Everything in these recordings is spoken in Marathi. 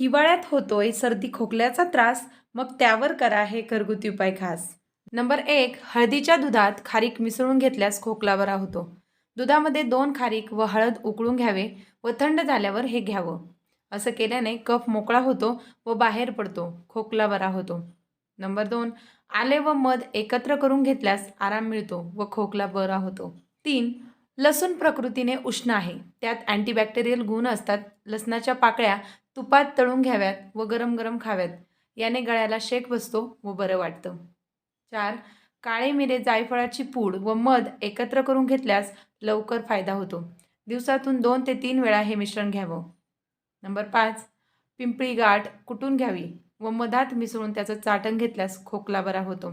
हिवाळ्यात होतोय सर्दी खोकल्याचा त्रास मग त्यावर करा हे घरगुती उपाय खास. नंबर एक हळदीच्या दुधात खारीक मिसळून घेतल्यास खोकला बरा होतो दुधामध्ये दोन खारीक व हळद उकळून घ्यावे व थंड झाल्यावर हे घ्यावं. असं केल्याने कफ मोकळा होतो व बाहेर पडतो खोकला बरा होतो नंबर दोन आले व मध एकत्र करून घेतल्यास आराम मिळतो व खोकला बरा होतो तीन लसूण प्रकृतीने उष्ण आहे. त्यात अँटीबॅक्टेरियल गुण असतात. लसणाच्या पाकळ्या तुपात तळून घ्याव्यात व गरम गरम खाव्यात. याने गळ्याला शेक बसतो व बरं वाटतं. चार काळे मिरे जायफळाची पूड व मध एकत्र करून घेतल्यास लवकर फायदा होतो. दिवसातून दोन ते तीन वेळा हे मिश्रण घ्यावं. नंबर पाच पिंपळी गाठ कुटून घ्यावी व मधात मिसळून त्याचं चाटण घेतल्यास खोकला बरा होतो.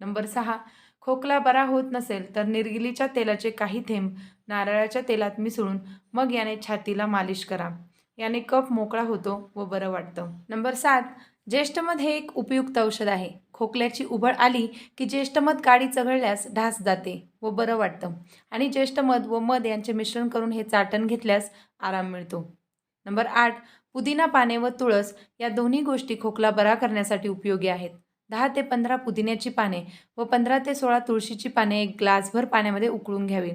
नंबर सहा खोकला बरा होत नसेल तर निर्गिलीच्या तेलाचे काही थेंब नारळाच्या तेलात मिसळून मग याने छातीला मालिश करा. याने कफ मोकळा होतो व बरं वाटतं. नंबर सात ज्येष्ठमध हे एक उपयुक्त औषध आहे. खोकल्याची उभळ आली की ज्येष्ठमध काडी चघळल्यास ढास जाते व बरं वाटतं. आणि ज्येष्ठमध व मध यांचे मिश्रण करून हे चाटण घेतल्यास आराम मिळतो. नंबर आठ पुदिना पाने व तुळस या दोन्ही गोष्टी खोकला बरा करण्यासाठी उपयोगी आहेत. दहा ते पंधरा पुदिन्याची पाने व पंधरा ते सोळा तुळशीची पाने एक ग्लासभर पाण्यामध्ये उकळून घ्यावे.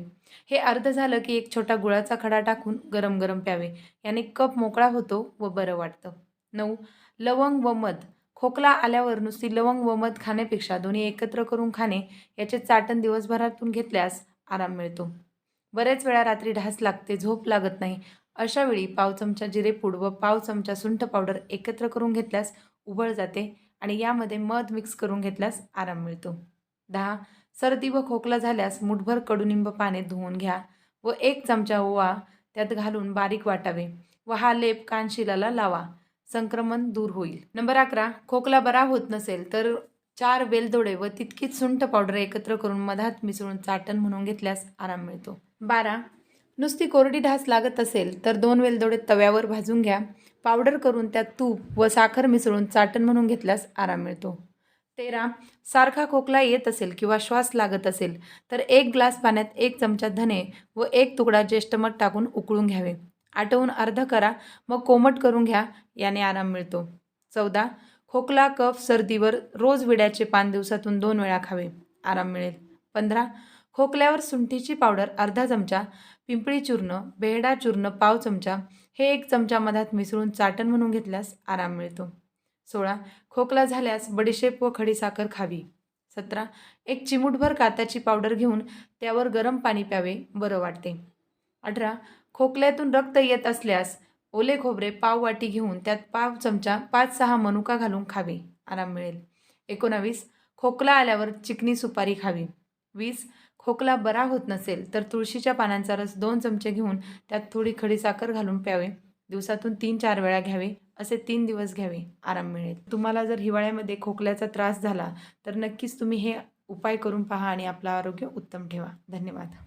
हे अर्ध झालं की एक छोटा गुळाचा खडा टाकून गरम गरम प्यावे. याने कप मोकळा होतो व बरं वाटतं. नऊ. लवंग व मध. खोकला आल्यावर नुसती लवंग व मध खाण्यापेक्षा दोन्ही एकत्र करून खाणे याचे चाटण दिवसभरातून घेतल्यास आराम मिळतो. बरेच वेळा रात्री ढास लागते झोप लागत नाही. अशावेळी पाव चमचा जिरेपूड व पाव चमचा सुंठ पावडर एकत्र करून घेतल्यास उबळ जाते. आणि यामध्ये मध मिक्स करून घेतल्यास आराम मिळतो. दहा सर्दी व खोकला झाल्यास मुठभर कडुनिंब पाने धुवून घ्या व एक चमचा ओवा त्यात घालून बारीक वाटावे व हा लेप कानशिलाला लावा. संक्रमण दूर होईल. नंबर अकरा खोकला बरा होत नसेल तर चार वेलदोडे व तितकीच सुंठ पावडर एकत्र करून मधात मिसळून चाटण म्हणून घेतल्यास आराम मिळतो. बारा नुसती कोरडी ढास लागत असेल तर दोन वेलदोडे तव्यावर भाजून घ्या पावडर करून त्यात तूप व साखर मिसळून चाटण म्हणून घेतल्यास आराम मिळतो. तेरा सारखा खोकला येत असेल किंवा श्वास लागत असेल तर एक ग्लास पाण्यात एक चमचा धने व एक तुकडा ज्येष्ठमठ टाकून उकळून घ्यावे. आटवून अर्ध करा मग कोमट करून घ्या याने आराम मिळतो. चौदा खोकला कफ सर्दीवर रोज विड्याचे पान दिवसातून दोन वेळा खावे आराम मिळेल. पंधरा खोकल्यावर सुंठीची पावडर अर्धा चमचा पिंपळी चूर्ण बेहडा चूर्ण पाव चमचा हे एक चमचा मधात मिसळून चाटण म्हणून घेतल्यास आराम मिळतो. सोळा. खोकला झाल्यास बडीशेप व खडीसाखर खावी. सतरा. एक चिमूटभर काताची पावडर घेऊन त्यावर गरम पाणी प्यावे बरं वाटते. अठरा. खोकल्यातून रक्त येत असल्यास ओले खोबरे पाव वाटी घेऊन त्यात पाव चमचा पाच सहा मनुका घालून खावे आराम मिळेल. एकोणावीस. खोकला आल्यावर चिकनी सुपारी खावी. वीस. खोकला बरा होत नसेल तर तुळशीच्या पानांचा रस दोन चमचे घेऊन त्यात थोडी खडीसाखर घालून प्यावे. दिवसातून तीन चार वेळा घ्यावे. असे तीन दिवस घ्यावे. आराम मिळेल. तुम्हाला जर हिवाळ्यामध्ये खोकल्याचा त्रास झाला तर नक्कीच तुम्ही हे उपाय करून पहा आणि आपलं आरोग्य उत्तम ठेवा. धन्यवाद.